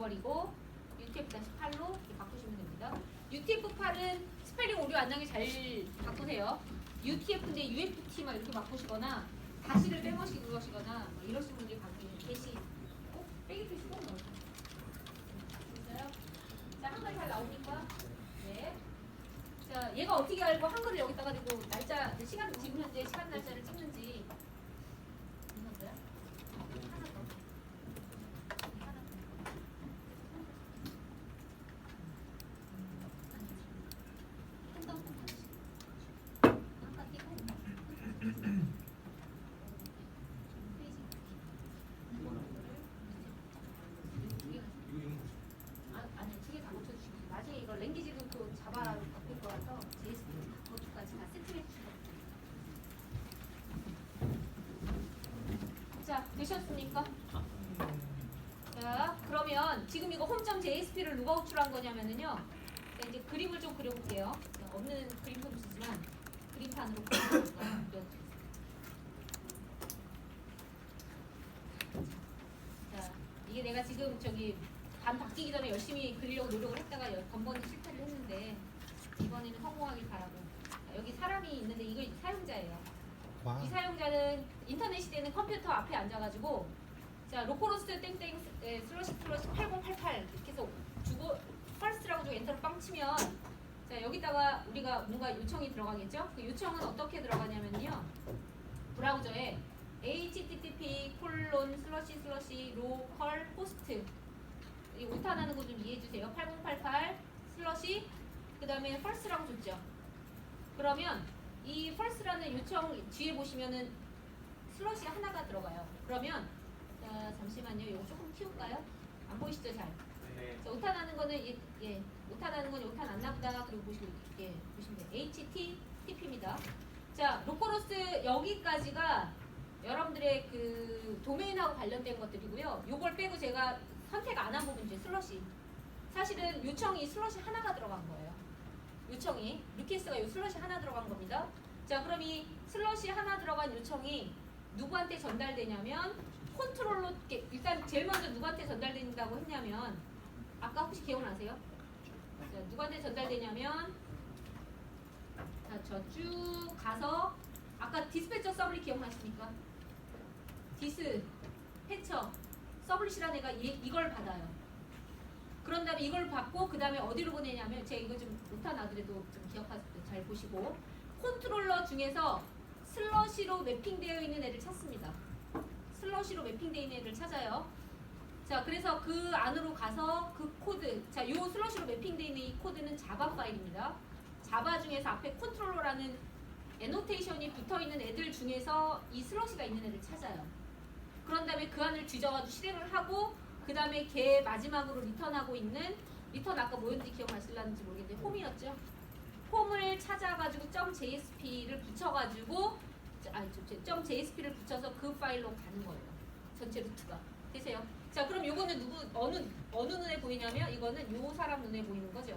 지워버리고 UTF-8로 이렇게 바꾸시면 됩니다. UTF-8은 스펠링 오류 안 나게 잘 바꾸세요. UTF인데 UFT 막 이렇게 바꾸시거나 다시를 빼보시거나 뭐 이러시는 분들이 바뀌는 대신 꼭 빼기 표시고 넣어요. 됐어요? 자, 한글 잘 나오니까 네. 자, 얘가 어떻게 알고 한글을 여기다가 대고 날짜, 시간 지금 현재 시간 날짜를 찍는지 있었어요? 하나 더. 하나 더. 한더 아까 띄고 페이지 이거를 아, 아니 두개 다 고쳐주시고 이거 랭귀지도 또 자바 바꿀 거라서 JS 그것까지 다 세팅해 주시고 자 되셨습니까? 자 그러면 지금 이거 홈.jsp를 누가 호출한 거냐면은요. 자, 이제 그림을 좀 그려볼게요. 자, 없는 그림 좀 쓰지만 그림판으로 자 이게 내가 지금 저기 반 바뀌기 전에 열심히 그리려고 노력을 했다가 열- 번번이 실패를 했는데 이번에는 성공하길 바라고 자, 여기 사람이 있는데 이거 사용자예요 와. 이 사용자는 인터넷 시대는 컴퓨터 앞에 앉아가지고 자 로코로스 땡땡 에, 슬러시 슬러시 8088 이렇게 해서 주고 펄스라고 주고 엔터를 빵 치면 자 여기다가 우리가 뭔가 요청이 들어가겠죠? 그 요청은 어떻게 들어가냐면요 브라우저에 http 콜론 슬러시 슬러시 로컬 호스트 이 오타나는 거 좀 이해해 주세요 8088 슬러시 그 다음에 펄스라고 줬죠 그러면 이 펄스라는 요청 뒤에 보시면은 슬롯이 하나가 들어가요. 그러면 자, 잠시만요. 이거 조금 키울까요? 안 보이시죠 잘? 자, 오타 나는 거는 예, 예 오타 나는 건 오타 안 나보다 그리고 보시고 예 보시면 돼요. HTTP입니다. 자 로코로스 여기까지가 여러분들의 그 도메인하고 관련된 것들이고요. 요걸 빼고 제가 선택 안 한 부분 이제 슬롯이 사실은 요청이 슬롯이 하나가 들어간 거예요. 요청이 루키스가 요 슬롯이 하나 들어간 겁니다. 자 그럼 이 슬롯이 하나 들어간 요청이 누구한테 전달되냐면 이렇게 일단 제일 먼저 누구한테 전달된다고 했냐면 아까 혹시 기억나세요? 자, 누구한테 전달되냐면 자, 저쭉 가서 아까 디스패처 서블릿 기억나십니까? 디스, 패처, 서블릿이라는 애가 이, 이걸 받아요. 그런 다음에 이걸 받고 그 다음에 어디로 보내냐면 제가 이거 좀 아들에도 좀 기억하실 때잘 보시고 컨트롤러 중에서 슬러시로 매핑되어 있는 애를 찾습니다. 슬러시로 매핑되어 있는 애를 찾아요. 자, 그래서 그 안으로 가서 그 코드, 자, 요 슬러시로 매핑되어 있는 이 코드는 자바 파일입니다. 자바 중에서 앞에 컨트롤러라는 애노테이션이 붙어 있는 애들 중에서 이 슬러시가 있는 애를 찾아요. 그런 다음에 그 안을 뒤져가지고 실행을 하고 그 다음에 걔 마지막으로 리턴하고 있는 리턴 아까 뭐였는지 기억나실란지 모르겠는데 홈이었죠. 홈을 찾아가지고 .jsp를 붙여가지고 아니 저- .jsp를 붙여서 그 파일로 가는 거예요. 전체 루트가 되세요. 자 그럼 요거는 누구 어느 어느 눈에 보이냐면 이거는 요 사람 눈에 보이는 거죠.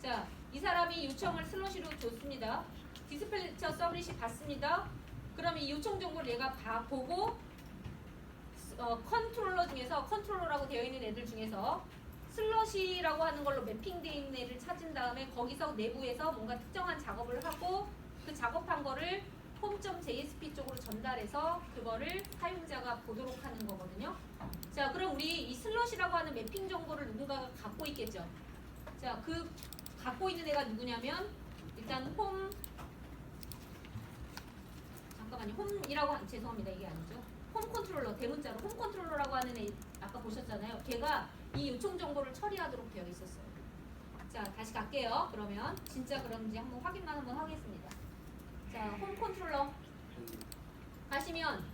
자 이 사람이 요청을 슬러시로 줬습니다. 디스플레이처 서브릿이 받습니다. 그럼 이 요청 정보를 얘가 봐 보고 어, 컨트롤러 중에서 컨트롤러라고 되어 있는 애들 중에서 슬러시라고 하는 걸로 매핑되어 있는 애를 찾은 다음에 거기서 내부에서 뭔가 특정한 작업을 하고 그 작업한 거를 홈.jsp 쪽으로 전달해서 그거를 사용자가 보도록 하는 거거든요. 자, 그럼 우리 이 슬러시라고 하는 매핑 정보를 누군가가 갖고 있겠죠. 자, 그 갖고 있는 애가 누구냐면 일단 홈 잠깐만요. 홈이라고 한, 죄송합니다. 이게 아니죠. 홈 컨트롤러 대문자로 홈 컨트롤러라고 하는 애 아까 보셨잖아요. 걔가 이 요청 정보를 처리하도록 되어 있었어요. 자 다시 갈게요. 그러면 진짜 그런지 한번 확인만 한번 하겠습니다. 자홈 컨트롤러 가시면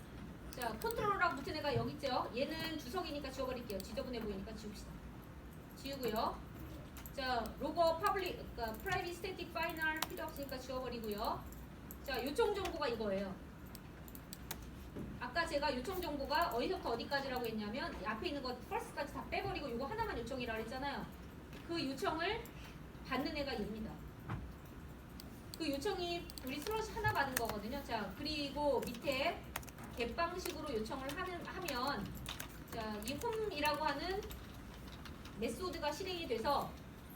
자 컨트롤러라고 붙은 애가 여기 있죠. 얘는 주석이니까 지워버릴게요. 지저분해 보이니까 지웁시다. 지우고요. 자 로고 퍼블릭 그러니까 프라이빗 스태틱 파이널 필요 없으니까 지워버리고요. 자 요청 정보가 이거예요. 아까 제가 요청 정보가 어디서부터 어디까지라고 했냐면 이 앞에 있는 거 first까지 다 빼버리고 요거 하나만 요청이라고 했잖아요. 그 요청을 받는 애가 얘입니다. 그 요청이 우리 슬롯 하나 받은 거거든요. 자 그리고 밑에 갯방식으로 요청을 하는 하면 자이 홈이라고 하는 메소드가 실행이 돼서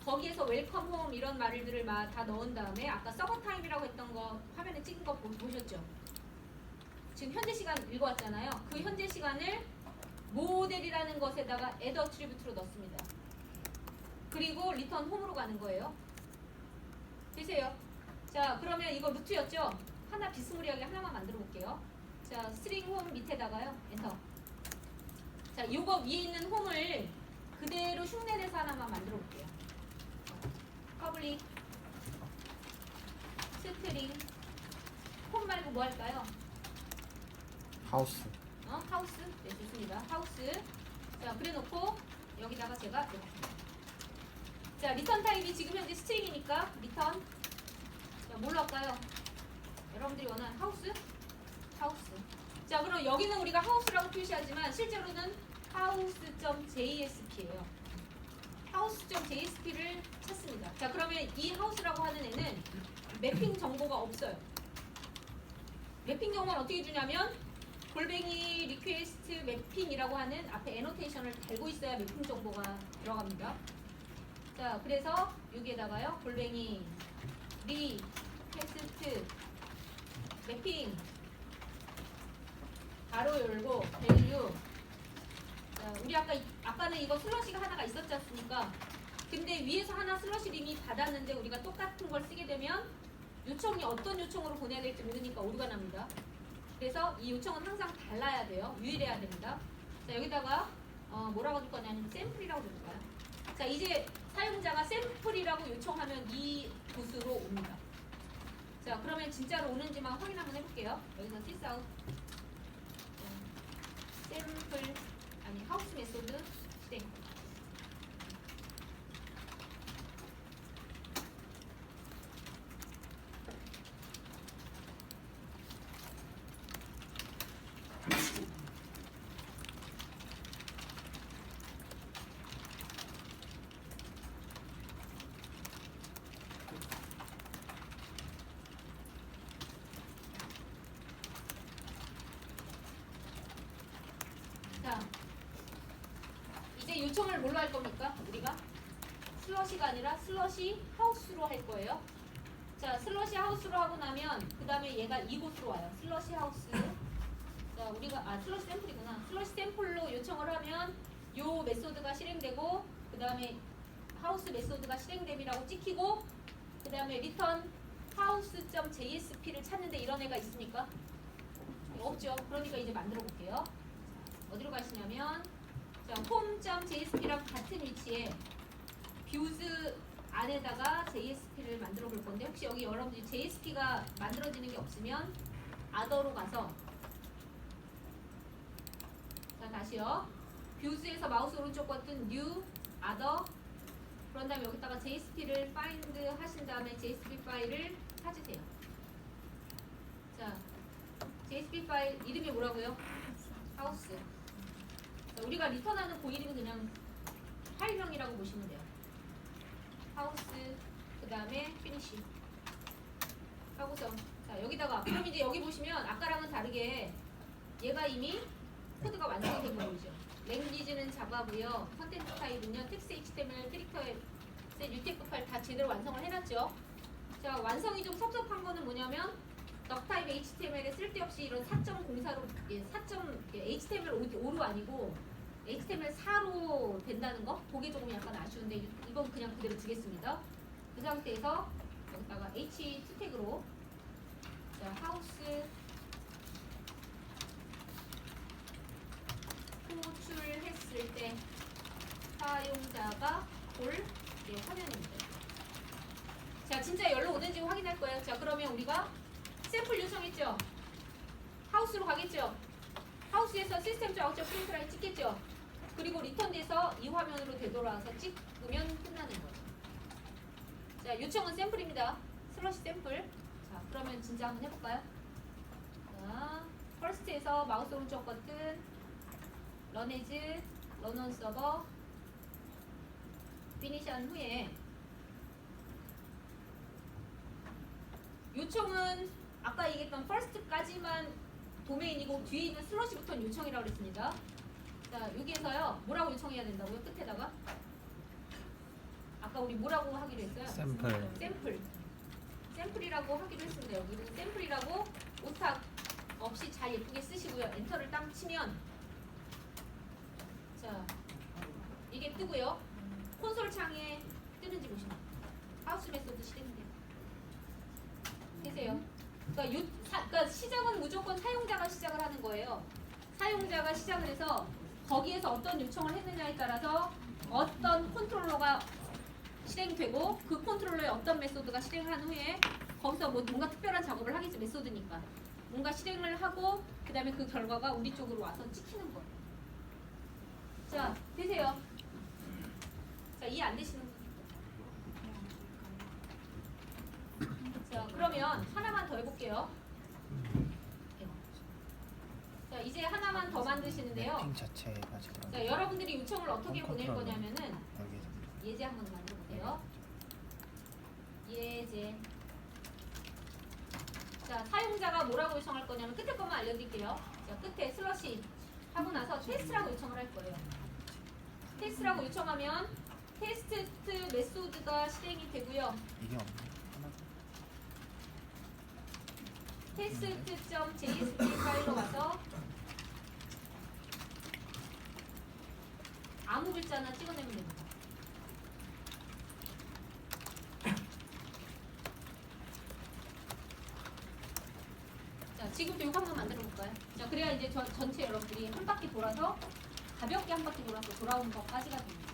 거기에서 웰컴 홈 이런 말들을 막다 넣은 다음에 아까 서버 타임이라고 했던 거 화면에 찍은 거 보- 보셨죠? 지금 현재 시간 읽어왔잖아요. 그 현재 시간을 모델이라는 것에다가 add attribute로 넣습니다. 그리고 리턴 홈으로 가는 거예요. 되세요? 자, 그러면 이거 루트였죠? 하나 비스무리하게 하나만 만들어 볼게요. 자, 스트링 홈 밑에다가요. 엔터. 자, 요거 위에 있는 홈을 그대로 흉내내서 하나만 만들어 볼게요. 퍼블릭 스트링 홈 말고 뭐 할까요? 하우스 어? 하우스? 네, 좋습니다. 하우스. 자, 그래 놓고 여기다가 제가. 자, 리턴 타입이 지금 현재 스트링이니까 리턴. 자, 뭘로 할까요? 여러분들이 원하는 하우스? 하우스. 자, 그럼 여기는 우리가 하우스라고 표시하지만 실제로는 house.jsp예요. house.jsp를 찾습니다. 자, 그러면 이 하우스라고 하는 애는 매핑 정보가 없어요. 매핑 정보는 어떻게 주냐면 골뱅이 리퀘스트 매핑이라고 하는 앞에 애노테이션을 달고 있어야 매핑 정보가 들어갑니다. 자, 그래서 여기에다가요. 골뱅이 리퀘스트 매핑 바로 열고 밸류 자, 우리 아까 이- 아까는 이거 슬러시가 하나가 있었지 않습니까? 근데 위에서 하나 슬러시 이미 받았는데 우리가 똑같은 걸 쓰게 되면 요청이 어떤 요청으로 보내야 될지 모르니까 오류가 납니다. 그래서 이 요청은 항상 달라야 돼요. 유일해야 됩니다. 자 여기다가 어, 뭐라고 줄 거냐면 샘플이라고 줄까요? 자 이제 사용자가 샘플이라고 요청하면 이 곳으로 옵니다. 자 그러면 진짜로 오는지만 확인 한번 해볼게요. 여기서 sysOut 샘플 아니 하우스 메소드 실행 자, 이제 요청을 뭘로 할 겁니까? 우리가 슬러시가 아니라 슬러시 하우스로 할 거예요. 자, 슬러시 하우스로 하고 나면 그 다음에 얘가 이곳으로 와요. 슬러시 하우스. 자, 우리가 아 슬러시 샘플이구나. 슬러시 샘플로 요청을 하면 요 메소드가 실행되고 그 다음에 하우스 메소드가 실행됨이라고 찍히고 그 다음에 리턴 house.jsp를 찾는데 이런 애가 있습니까? 없죠. 그러니까 이제 만들어 볼게요. 어디로 가시냐면 자, home.jsp랑 같은 위치에 뷰즈 안에다가 JSP를 만들어 볼 건데 혹시 여기 여러분들이 JSP가 만들어지는 게 없으면 other로 가서 자 다시요. 뷰즈에서 마우스 오른쪽 버튼 new other. 그런 다음에 여기다가 JSP를 find 하신 다음에 JSP 파일을 찾으세요. 자 JSP 파일 이름이 뭐라고요? 하우스 자, 우리가 리턴하는 그 이름이 그냥 파일명이라고 보시면 돼요. 하우스 그 다음에 피니시 하고서 자 여기다가 그럼 이제 여기 보시면 아까랑은 다르게 얘가 이미 코드가 완성이 된 거죠. 랭귀지는 자바고요. 컨텐츠 타입은요. 텍스트 HTML 캐릭터의 UTF 파일 다 제대로 완성을 해놨죠. 자 완성이 좀 섭섭한 거는 뭐냐면 넉타입 HTML에 쓸데없이 이런 4.04로 예, 4. 예, HTML 5로 아니고 HTML 4로 된다는 거 그게 조금 약간 아쉬운데 이- 이건 그냥 그대로 주겠습니다. 그 상태에서 여기다가 H 투택으로 자 하우스 호출했을 때 사용자가 볼 예, 화면입니다. 자 진짜 열로 오는지 확인할 거예요. 자 그러면 우리가 샘플 요청했죠. 하우스로 가겠죠. 하우스에서 시스템 쪽 아웃적 프린트라인 찍겠죠. 그리고 리턴돼서 이 화면으로 되돌아와서 찍으면 끝나는 거죠. 자 요청은 샘플입니다. 슬러시 샘플. 자 그러면 진짜 한번 해볼까요? 자 퍼스트에서 마우스 오른쪽 버튼 런 에즈 런온 서버 피니시한 후에 요청은 아까 얘기했던 first까지만 도메인이고 뒤에 있는 슬러시부터는 요청이라고 그랬습니다. 자 여기에서요 뭐라고 요청해야 된다고요? 끝에다가 아까 우리 뭐라고 하기로 했어요? 샘플. 샘플. 샘플이라고 하기로 했습니다. 여기는 샘플이라고 오탁 없이 잘 예쁘게 쓰시고요. 엔터를 딱 치면 자 이게 뜨고요. 콘솔 창에 뜨는지 보시면 하우스 메소드 실행돼요. 되세요. 그러니까, 요, 사, 그러니까 시작은 무조건 사용자가 시작을 하는 거예요. 사용자가 시작을 해서 거기에서 어떤 요청을 했느냐에 따라서 어떤 컨트롤러가 실행되고 그 컨트롤러의 어떤 메소드가 실행한 후에 거기서 뭐 뭔가 특별한 작업을 하겠지 메소드니까 뭔가 실행을 하고 그 다음에 그 결과가 우리 쪽으로 와서 찍히는 거예요. 자 되세요. 자 이해 안 되시는 분? 자 그러면 하나만 더 해볼게요. 자 이제 하나만 더 만드시는데요. 핑 자체가 지금 자 여러분들이 요청을 어떻게 보낼. 거냐면은 여기 예제 한번 만들어 볼게요. 예제. 자, 사용자가 뭐라고 요청할 거냐면 끝에 것만 알려드릴게요. 자, 끝에 슬러시 하고 나서 테스트라고 요청을 할 거예요. 테스트라고 요청하면 테스트 메소드가 실행이 되고요. 이게 없네. test.jsp 파일로 가서 아무 글자나 찍어내면 됩니다. 자, 지금도 이거 한번 만들어 볼까요? 자, 그래야 이제 저, 전체 여러분들이 한 바퀴 돌아서 가볍게 한 바퀴 돌아서 돌아오는 것까지가 됩니다.